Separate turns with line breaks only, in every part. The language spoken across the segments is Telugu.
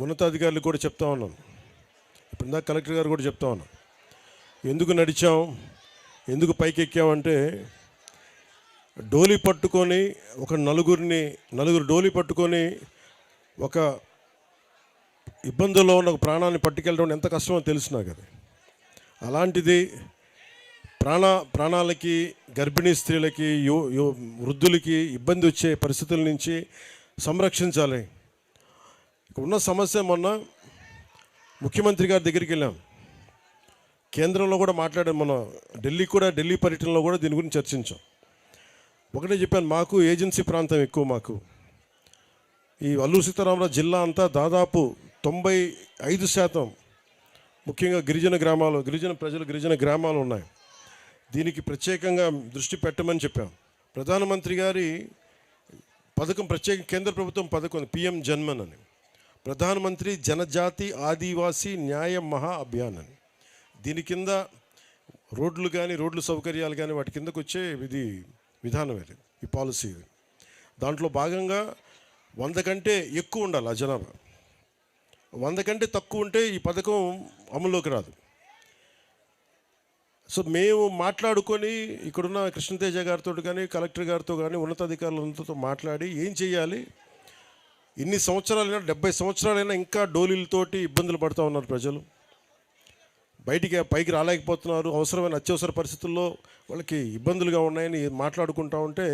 ఉన్నతాధికారులు కూడా చెప్తా ఉన్నాను. ఇప్పుడు ఇందాక కలెక్టర్ గారు కూడా చెప్తా ఉన్నాను. ఎందుకు నడిచాం? ఎందుకు పైకెక్కామంటే డోలి పట్టుకొని ఒక నలుగురిని నలుగురు డోలి పట్టుకొని ఒక ఇబ్బందుల్లో ఉన్న ఒక ప్రాణాన్ని పట్టుకెళ్ళడం ఎంత కష్టమో తెలుసు నాకు అది. అలాంటిది ప్రాణ ప్రాణాలకి గర్భిణీ స్త్రీలకి యో యో వృద్ధులకి ఇబ్బంది వచ్చే పరిస్థితుల నుంచి సంరక్షించాలి. ఉన్న సమస్య మొన్న ముఖ్యమంత్రి గారి దగ్గరికి వెళ్ళాం. కేంద్రంలో కూడా మాట్లాడాం మన ఢిల్లీ కూడా ఢిల్లీ పర్యటనలో కూడా దీని గురించి చర్చించాం. ఒకటే చెప్పాను మాకు ఏజెన్సీ ప్రాంతం ఎక్కువ మాకు. ఈ అల్లూరు సీతారామరాజు జిల్లా అంతా దాదాపు తొంభై ఐదు శాతం ముఖ్యంగా గిరిజన గ్రామాలు గిరిజన ప్రజలు గిరిజన గ్రామాలు ఉన్నాయి. దీనికి ప్రత్యేకంగా దృష్టి పెట్టమని చెప్పాం. ప్రధానమంత్రి గారి పథకం ప్రత్యేక కేంద్ర ప్రభుత్వం పథకం పిఎం జన్మన్ అని. ప్రధానమంత్రి జనజాతి ఆదివాసీ న్యాయ మహా అభియాన్ అని. దీని కింద రోడ్లు కానీ రోడ్లు సౌకర్యాలు కానీ వాటి కిందకు వచ్చే ఇది విధానం ఇది ఈ పాలసీ ఇది. దాంట్లో భాగంగా వంద కంటే ఎక్కువ ఉండాలి ఆ జనాభా. వంద కంటే తక్కువ ఉంటే ఈ పథకం అమల్లోకి రాదు. సో మేము మాట్లాడుకొని ఇక్కడున్న కృష్ణతేజ గారితో కానీ కలెక్టర్ గారితో కానీ ఉన్నతాధికారులందరితో మాట్లాడి ఏం చేయాలి ఇన్ని సంవత్సరాలైనా డెబ్బై సంవత్సరాలైనా ఇంకా డోలీలతోటి ఇబ్బందులు పడుతూ ఉన్నారు ప్రజలు. బయటికి పైకి రాలేకపోతున్నారు. అవసరమైన అత్యవసర పరిస్థితుల్లో వాళ్ళకి ఇబ్బందులుగా ఉన్నాయని మాట్లాడుకుంటా ఉంటే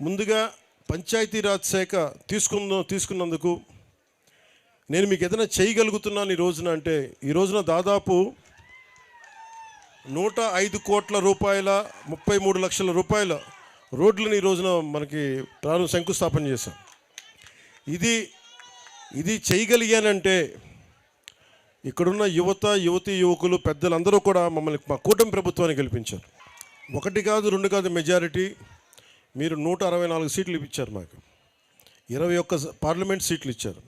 ముందుగా పంచాయతీరాజ్ శాఖ తీసుకున్న తీసుకున్నందుకు నేను మీకు ఏదైనా చేయగలుగుతున్నాను ఈ రోజున అంటే ఈ రోజున దాదాపు నూట ఐదు కోట్ల రూపాయల ముప్పై మూడు లక్షల రూపాయల రోడ్లను ఈ రోజున మనకి ప్రారంభ శంకుస్థాపన చేశాం. ఇది ఇది చేయగలిగానంటే ఇక్కడున్న యువత యువతి యువకులు పెద్దలందరూ కూడా మమ్మల్ని మా కూటమి ప్రభుత్వాన్ని గెలిపించారు. ఒకటి కాదు రెండు కాదు మెజారిటీ మీరు నూట అరవై నాలుగు సీట్లు ఇప్పించారు మాకు. ఇరవై ఒక్క పార్లమెంట్ సీట్లు ఇచ్చారు.